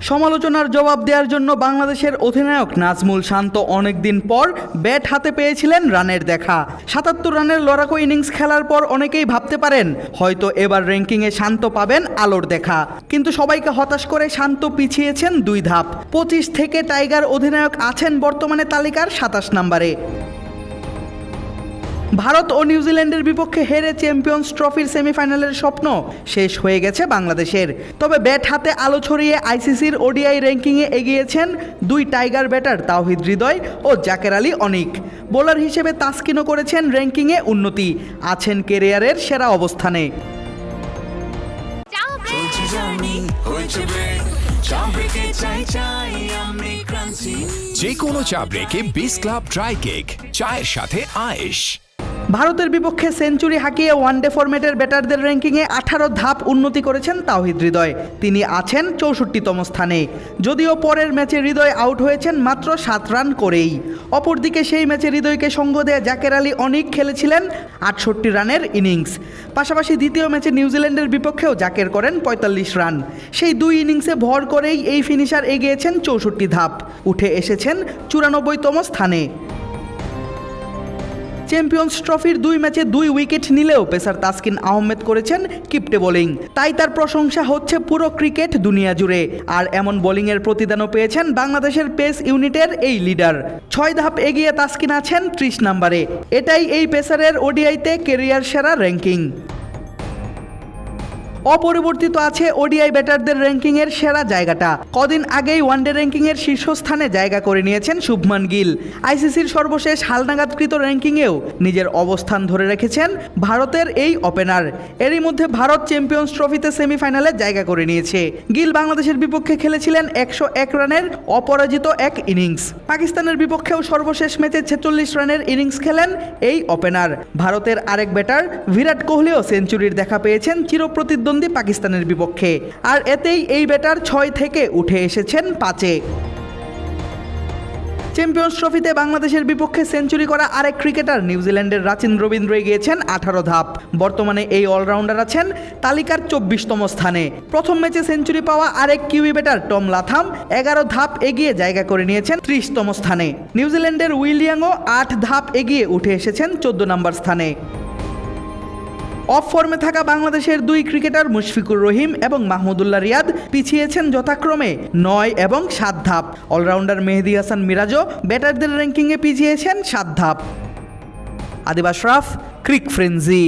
সমালোচনার জবাব দেওয়ার জন্য বাংলাদেশের অধিনায়ক নাজমুল শান্ত অনেকদিন পর ব্যাট হাতে পেয়েছিলেন রানের দেখা। সাতাত্তর রানের লড়াকু ইনিংস খেলার পর অনেকেই ভাবতে পারেন, হয়তো এবার র্যাঙ্কিংয়ে শান্ত পাবেন আলোর দেখা। কিন্তু সবাইকে হতাশ করে শান্ত পিছিয়েছেন দুই ধাপ। পঁচিশ থেকে টাইগার অধিনায়ক আছেন বর্তমানে তালিকার সাতাশ নম্বরে। ভারত ও নিউজিল্যান্ডের বিপক্ষে হেরে চ্যাম্পিয়ন্স ট্রফির সেমিফাইনালের স্বপ্ন শেষ হয়ে গেছে বাংলাদেশের। তবে ব্যাট হাতে আলো ছড়িয়ে আইসিসির ওডিআই র্যাঙ্কিংয়ে এগিয়েছেন দুই টাইগার ব্যাটার তাওহিদ হৃদয় ও জাকের আলী অনিক। বোলার হিসেবে তাস্কিনও করেছেন র্যাঙ্কিংয়ে উন্নতি আছেন কেরিয়ারের সেরা অবস্থানে। যে কোনো চা ব্রেকে বিস ক্লাব ড্রাই কেক চায়ের সাথে আয়েশ। ভারতের বিপক্ষে সেঞ্চুরি হাঁকিয়ে ওয়ানডে ফরম্যাটের ব্যাটারদের র্যাঙ্কিংয়ে আঠারো ধাপ উন্নতি করেছেন তাওহিদ হৃদয়। তিনি আছেন চৌষট্টিতম স্থানে। যদিও পরের ম্যাচে হৃদয় আউট হয়েছেন মাত্র সাত রান করেই। অপরদিকে সেই ম্যাচে হৃদয়কে সঙ্গ দেয়া জাকের আলী অনেক খেলেছিলেন আটষট্টি রানের ইনিংস। পাশাপাশি দ্বিতীয় ম্যাচে নিউজিল্যান্ডের বিপক্ষেও জাকের করেন পঁয়তাল্লিশ রান। সেই দুই ইনিংসে ভর করেই এই ফিনিশার এগিয়েছেন চৌষট্টি ধাপ। উঠে এসেছেন চুরানব্বইতম স্থানে। চ্যাম্পিয়ন্স ট্রফির দুই ম্যাচে দুই উইকেট নিলেও পেসার তাসকিন আহমেদ করেছেন কিপটে বোলিং। তাই তার প্রশংসা হচ্ছে পুরো ক্রিকেট দুনিয়া জুড়ে। আর এমন বোলিংয়ের প্রতিদানও পেয়েছেন বাংলাদেশের পেস ইউনিটের এই লিডার। ছয় ধাপ এগিয়ে তাসকিন আছেন ত্রিশ নম্বরে। এটাই এই পেসারের ওডিআইতে কেরিয়ার সেরা র্যাঙ্কিং। অপরিবর্তিত আছে ওডিআই ব্যাটারদের র্যাঙ্কিংয়ের সেরা জায়গাটা। কদিন আগেই ওয়ানডে র্যাঙ্কিংয়ের শীর্ষস্থানে জায়গা করে নিয়েছেন শুভমান গিল। আইসিসির সর্বশেষ হালনাগাদকৃত র্যাঙ্কিংয়েও নিজের অবস্থান ধরে রেখেছেন ভারতের এই ওপেনার। এরই মধ্যে ভারত চ্যাম্পিয়ন্স ট্রফিতে সেমিফাইনালে জায়গা করে নিয়েছে। গিল বাংলাদেশের বিপক্ষে খেলেছিলেন একশো এক রানের অপরাজিত এক ইনিংস। পাকিস্তানের বিপক্ষেও সর্বশেষ ম্যাচে ছেচল্লিশ রানের ইনিংস খেলেন এই ওপেনার। ভারতের আরেক ব্যাটার, বিরাট কোহলিও সেঞ্চুরির দেখা পেয়েছেন চিরপ্রতিদ্বন্দ্বী পাকিস্তানের বিপক্ষে। আর এতেই এই ব্যাটার ছয় থেকে উঠে এসেছেন পাঁচে। চ্যাম্পিয়ন্স ট্রফিতে বাংলাদেশের বিপক্ষে সেঞ্চুরি করা আরেক ক্রিকেটার নিউজিল্যান্ডের রাচিন রবীন্দ্র গিয়েছেন আঠারো ধাপ। বর্তমানে এই অলরাউন্ডার আছেন তালিকার চব্বিশতম স্থানে। প্রথম ম্যাচে সেঞ্চুরি পাওয়া আরেক কিউই ব্যাটার টম লাথাম এগারো ধাপ এগিয়ে জায়গা করে নিয়েছেন ত্রিশতম স্থানে। নিউজিল্যান্ডের উইলিয়াংও আট ধাপ এগিয়ে উঠে এসেছেন চোদ্দ নম্বর স্থানে। অফ ফর্মে থাকা বাংলাদেশের দুই ক্রিকেটার মুশফিকুর রহিম এবং মাহমুদুল্লাহ রিয়াদ পিছিয়েছেন যথাক্রমে নয় এবং সাত ধাপ। অলরাউন্ডার মেহেদি হাসান মিরাজও ব্যাটারদের র্যাঙ্কিংয়ে পিছিয়েছেন সাত ধাপ। আদিবাস রাফ, ক্রিক ফ্রেন্সি।